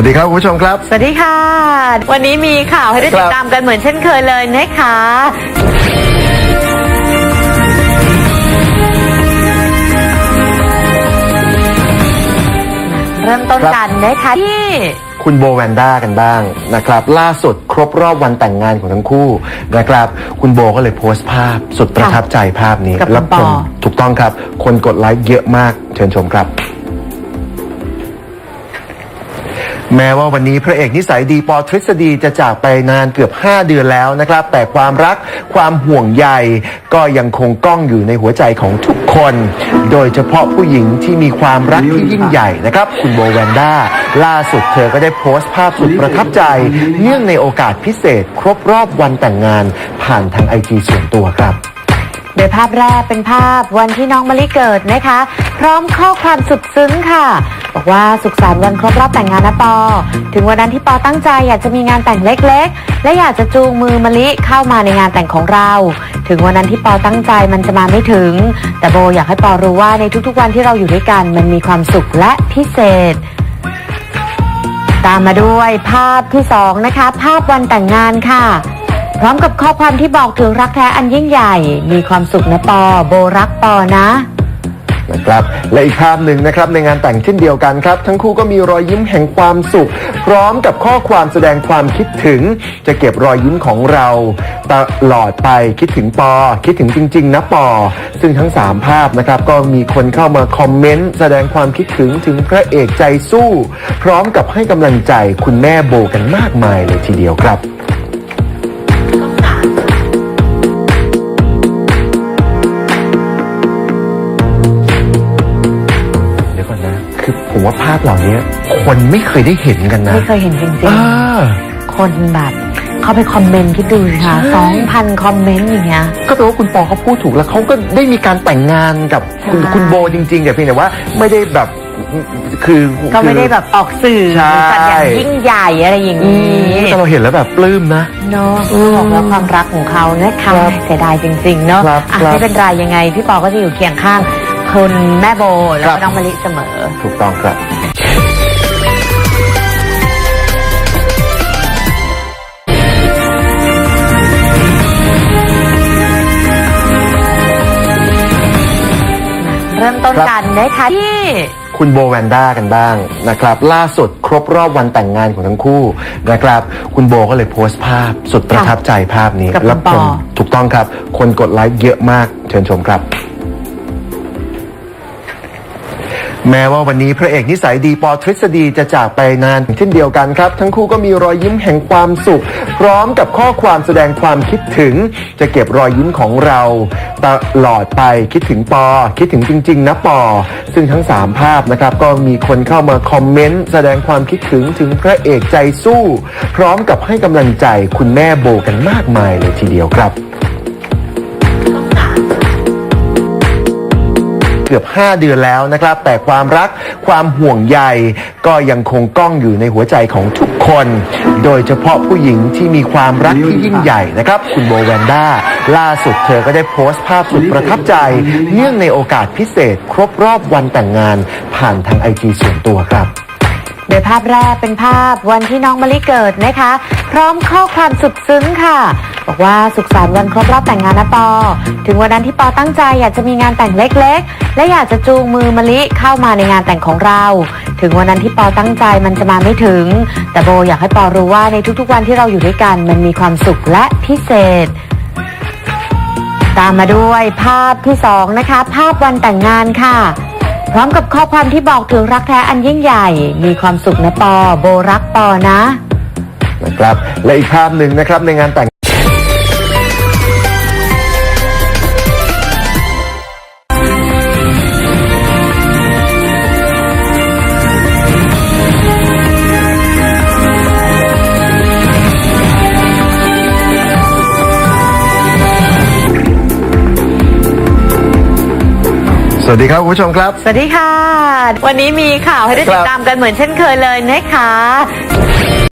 วัสดีครับคุณผู้ชมครับ สวัสดีค่ะ วันนี้มีข่าวให้ได้ครับติดตามกันเหมือนเช่นเคยเลยนะคะเริ่มต้นกันนะคะที่คุณโบแวนด้ากันบ้างนะครับ ล่าสุดครบรอบวันแต่งงานของทั้งคู่นะครับ คุณโบก็เลยโพสต์ภาพสุดประทับใจภาพนี้กับคุณแล้วปคอนถูกต้องครับ คนกดไลค์เยอะมากเชิญชมครับ แม้ว่าวันนี้พระเอกนิสัยดีปอทฤษฎีจะจากไปนานเกือบ 5 เดือนแล้วนะครับ แต่ความรักความห่วงใยก็ยังคงก้องอยู่ในหัวใจของทุกคน โดยเฉพาะผู้หญิงที่มีความรักที่ยิ่งใหญ่นะครับ คุณโบแวนด้าล่าสุดเธอก็ได้โพสต์ภาพสุดประทับใจ เนื่องในโอกาสพิเศษ ครบรอบวันแต่งงานผ่านทางไอจีส่วนตัวครับ ดยภาพแรกเป็นภาพวันที่น้องมะลิเกิดนะคะ พร้อมข้อความสุดซึ้งค่ะ บอกว่าสุขสันต์วันครบรอบแต่งงานนะปอ ถึงวันนั้นที่ปอตั้งใจอยากจะมีงานแต่งเล็กๆ และอยากจะจูงมือมะลิเข้ามาในงานแต่งของเรา ถึงวันนั้นที่ปอตั้งใจมันจะมาไม่ถึง แต่โบอยากให้ปอรู้ว่าในทุกๆวันที่เราอยู่ด้วยกันมันมีความสุขและพิเศษตามมาด้วยภาพที่สองนะคะ ภาพวันแต่งงานค่ะ พร้อมกับข้อความที่บอกถึงรักแท้อันยิ่งใหญ่ มีความสุขนะปอ โบรักปอนะ นะครับและอีกภาพหนึ่งนะครับในงานแต่งเช่นเดียวกันครับ ทั้งคู่ก็มีรอยยิ้มแห่งความสุข พร้อมกับข้อความแสดงความคิดถึง จะเก็บรอยยิ้มของเราตลอดไปคิดถึงปอ คิดถึงจริง ๆ นะปอ ซึ่งทั้ง 3 ภาพนะครับ ก็มีคนเข้ามาคอมเมนต์แสดงความคิดถึงถึงพระเอกใจสู้ พร้อมกับให้กำลังใจคุณแม่โบกันมากมายเลยทีเดียวครับ ผมว่าภาพเหล่านี้คนไม่เคยได้เห็นกันนะ ไม่เคยเห็นจริงอ่าๆคนแบบเข้าไปคอมเมนต์คิดดูสิค่ะใช่สองพันคอมเมนต์อย่างเงี้ย ก็แปลว่าคุณปอเขาพูดถูกแล้วเขาก็ได้มีการแต่งงานกับคุณใช่คุณโบจริงๆแต่เพียงแต่ว่าไม่ได้แบบคือก็ไม่ได้คือแบบออกสื่อใช่จัดอย่างยิ่งใหญ่อะไรอย่างอืนี้มแต่เราเห็นแล้วแบบปลื้มนะเนาะบอกแล้วความรักของเขานะคะครับเสียดายจริงๆเนาะครับอะครับไม่เป็นไรยังไงพี่ปอก็จะอยู่เคียงข้าง คุณแม่โบ แล้วครัก็บน้องมะลิเสมอ ถูกต้องครับ เริ่มต้นครับกันนะคะที่คุณโบแวนด้ากันบ้างนะครับ ล่าสุดครบรอบวันแต่งงานของทั้งคู่นะครับ คุณโบก็เลยโพสต์ภาพสุดประทับใจภาพนี้กับคุณแล้วปคอนถูกต้องครับ คนกดไลค์เยอะมากเชิญชมครับ แม้ว่าวันนี้พระเอกนิสัยดีปอทฤษฎีจะจากไปนานเช่นเดียวกันครับ ทั้งคู่ก็มีรอยยิ้มแห่งความสุข พร้อมกับข้อความแสดงความคิดถึง จะเก็บรอยยิ้มของเราตลอดไปคิดถึงปอ คิดถึงจริง ๆ นะปอ ซึ่งทั้ง 3 ภาพนะครับ ก็มีคนเข้ามาคอมเมนต์แสดงความคิดถึงถึงพระเอกใจสู้ พร้อมกับให้กำลังใจคุณแม่โบกันมากมายเลยทีเดียวครับ เกือบ 5 เดือนแล้วนะครับ แต่ความรักความห่วงใยก็ยังคงก้องอยู่ในหัวใจของทุกคน โดยเฉพาะผู้หญิงที่มีความรักที่ยิ่งใหญ่นะครับ คุณโบแวนด้าล่าสุดเธอก็ได้โพสต์ภาพสุดประทับใจ เนื่องในโอกาสพิเศษ ครบรอบวันแต่งงาน ผ่านทางไอจีส่วนตัวครับ โดยภาพแรกเป็นภาพวันที่น้องมะลิเกิดนะคะ พร้อมข้อความสุดซึ้งค่ะ บอกว่าสุขสันต์วันครบรอบแต่งงานนะปอ ถึงวันนั้นที่ปอตั้งใจอยากจะมีงานแต่งเล็กๆ และอยากจะจูงมือมะลิเข้ามาในงานแต่งของเรา ถึงวันนั้นที่ปอตั้งใจมันจะมาไม่ถึง แต่โบอยากให้ปอรู้ว่าในทุกๆวันที่เราอยู่ด้วยกัน มันมีความสุขและพิเศษตามมาด้วยภาพที่สองนะคะ ภาพวันแต่งงานค่ะ พร้อมกับข้อความที่บอกถึงรักแท้อันยิ่งใหญ่ มีความสุขนะปอ โบรักปอนะ นะครับและอีกภาพหนึ่งนะครับในงานแต่ง วัสดีครับคุณผู้ชมครับ สวัสดีค่ะ วันนี้มีข่าวให้ได้ติดตามกันเหมือนเช่นเคยเลยนะคะ